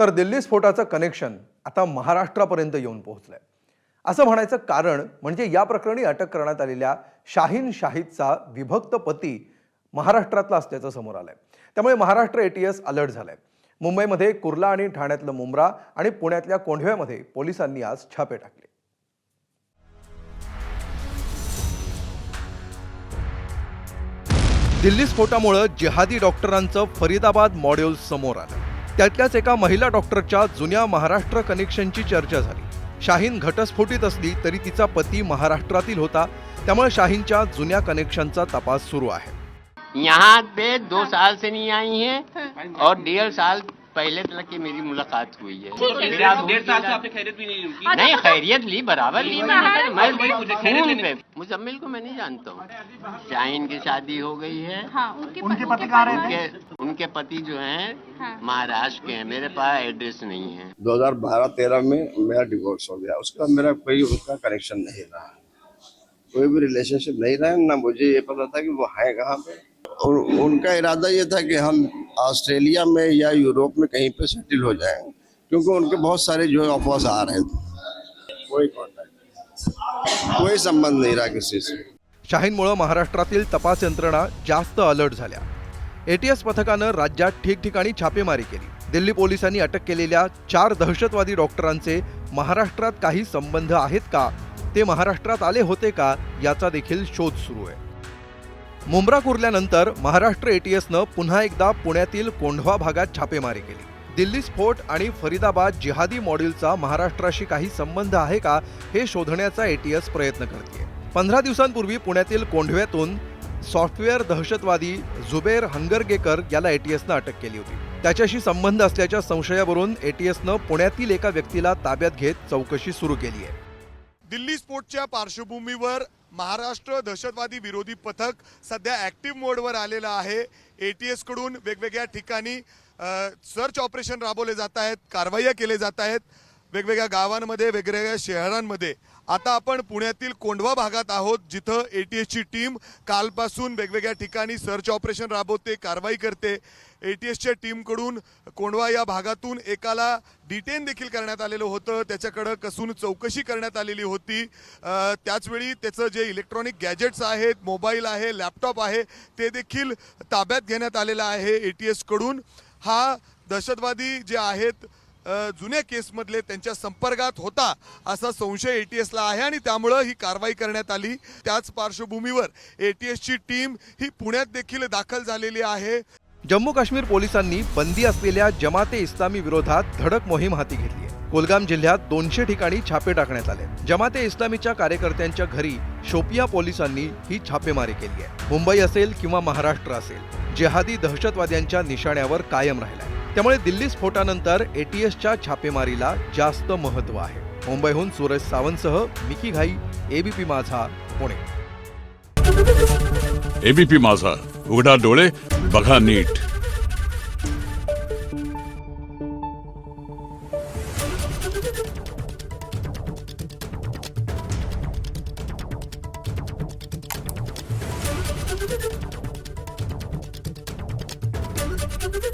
तर दिल्ली स्फोटाचं कनेक्शन आता महाराष्ट्रापर्यंत येऊन पोहोचलंय. असं म्हणायचं कारण म्हणजे या प्रकरणी अटक करण्यात आलेल्या शाहीन शाहिदचा विभक्त पती महाराष्ट्रातला असल्याचं समोर आलंय. त्यामुळे महाराष्ट्र एटीएस अलर्ट झालंय. मुंबईमध्ये कुर्ला आणि ठाण्यातलं मुंब्रा आणि पुण्यातल्या कोंढव्यामध्ये पोलिसांनी आज छापे टाकले. दिल्ली स्फोटामुळं जिहादी डॉक्टरांचं फरीदाबाद मॉड्यूल समोर आलं. त्यातल्याच एका महिला डॉक्टरच्या जुन्या महाराष्ट्र कनेक्शनची चर्चा झाली. शाहीन घटस्फोटीत असली तरी तिचा पती महाराष्ट्रातील होता त्यामुळे शाहीनच्या जुन्या कनेक्शनचा तपास सुरू आहे. यहाँ पे दो साल से नहीं आई है और डेढ़ साल पहले तक की मेरी मुलाकात हुई है। डेढ़ साल से आपने खैरियत भी नहीं खैरियत ली बराबर ली मैं मुजम्मिल को मैं नहीं जानता हूँ। शाहीन की शादी हो गई है। हाँ उनके पति कहाँ रहते उनके उनके पति जो हैं हाँ। महाराष्ट्र के हैं। मेरे पास एड्रेस नहीं है। 2012-13 में मेरा डिवोर्स हो गया। उसका मेरा कोई उसका कनेक्शन नहीं रहा। कोई भी रिलेशनशिप नहीं रहा। ना मुझे ये पता था कि वो है कहाँ पे। और उनका इरादा ये था कि हम ऑस्ट्रेलिया में या यूरोप में कहीं पे सेटल हो जाएं क्योंकि उनके बहुत सारे जो ऑफर्स आ रहे थे कोई कॉन्टैक्ट कोई संबंध नाही रहा किसी से। शाहीनमुळं महाराष्ट्रातील तपास यंत्रणा जास्त अलर्ट झाल्या. एटीएस पथकानं राज्यात ठिकठिकाणी छापेमारी केली. दिल्ली पोलिसांनी अटक केलेल्या चार दहशतवादी डॉक्टरांचे महाराष्ट्रात काही संबंध आहेत का? ते महाराष्ट्रात आले होते का? याचा देखील शोध सुरू आहे. मुंब्रा कुरल्यानंतर महाराष्ट्र एटीएसनं पुन्हा एकदा पुण्यातील कोंढवा भागात छापेमारी केली. दिल्ली स्फोट आणि फरीदाबाद जिहादी मॉड्यूलचा महाराष्ट्राशी काही संबंध आहे का हे शोधण्याचा एटीएस प्रयत्न करते पंधरा दिवसांपूर्वी पुण्यातील कोंढव्यातून सॉफ्टवेअर दहशतवादी झुबेर हंगरगेकर याला एटीएसनं अटक केली होती. त्याच्याशी संबंध असल्याच्या संशयावरून एटीएसनं पुण्यातील एका व्यक्तीला ताब्यात घेत चौकशी सुरू केली आहे दिल्ली स्फोटच्या पार्श्वभूमीवर महाराष्ट्र दहशतवादी विरोधी पथक सध्या ॲक्टिव्ह मोडवर आलेलं आहे. ए टी एसकडून वेगवेगळ्या ठिकाणी सर्च ऑपरेशन राबवले जात आहेत कारवाया केले जात आहेत. वेगवेगळ्या गावांमध्ये वेगवेगळ्या शहरांमध्ये. आता आपण पुण्यातील कोंढवा भागात आहोत जिथं ए टी एसची टीम कालपासून वेगवेगळ्या ठिकाणी सर्च ऑपरेशन राबवते कारवाई करते. ए टी एसच्या टीमकडून कोंढवा या भागातून एकाला डिटेन देखील करण्यात आलेलं होतं. त्याच्याकडं कसून चौकशी करण्यात आलेली होती. त्याचवेळी त्याचं जे इलेक्ट्रॉनिक गॅजेट्स आहेत मोबाईल आहे लॅपटॉप आहे ते देखील ताब्यात घेण्यात आलेलं आहे ए टी एसकडून हा दहशतवादी जे आहेत जुन्या केसमधले त्यांच्या संपर्कात होता असा संशय ए टी एसला आहे आणि त्यामुळं ही कारवाई करण्यात आली. त्याच पार्श्वभूमीवर ए टी एसची टीम ही पुण्यात देखील दाखल झालेली आहे. जम्मू काश्मीर पोलिसांनी बंदी असलेल्या जमाते इस्लामी विरोधात धडक मोहीम हाती घेतली आहे. कोलगाम जिल्ह्यात दोनशे ठिकाणी छापे टाकण्यात आले जमाते इस्लामीच्या कार्यकर्त्यांच्या घरी शोपिया पोलिसांनी ही छापेमारी केली आहे. मुंबई असेल किंवा महाराष्ट्र असेल जेहादी दहशतवाद्यांच्या निशाण्यावर कायम राहिला त्यामुळे दिल्ली स्फोटानंतर एटीएसच्या छापेमारीला जास्त महत्त्व आहे. मुंबईहून सूरज सावंतसह Mickey Ghai ABP Majha Pune. ABP माझा उघडा डोळे बघा नीट.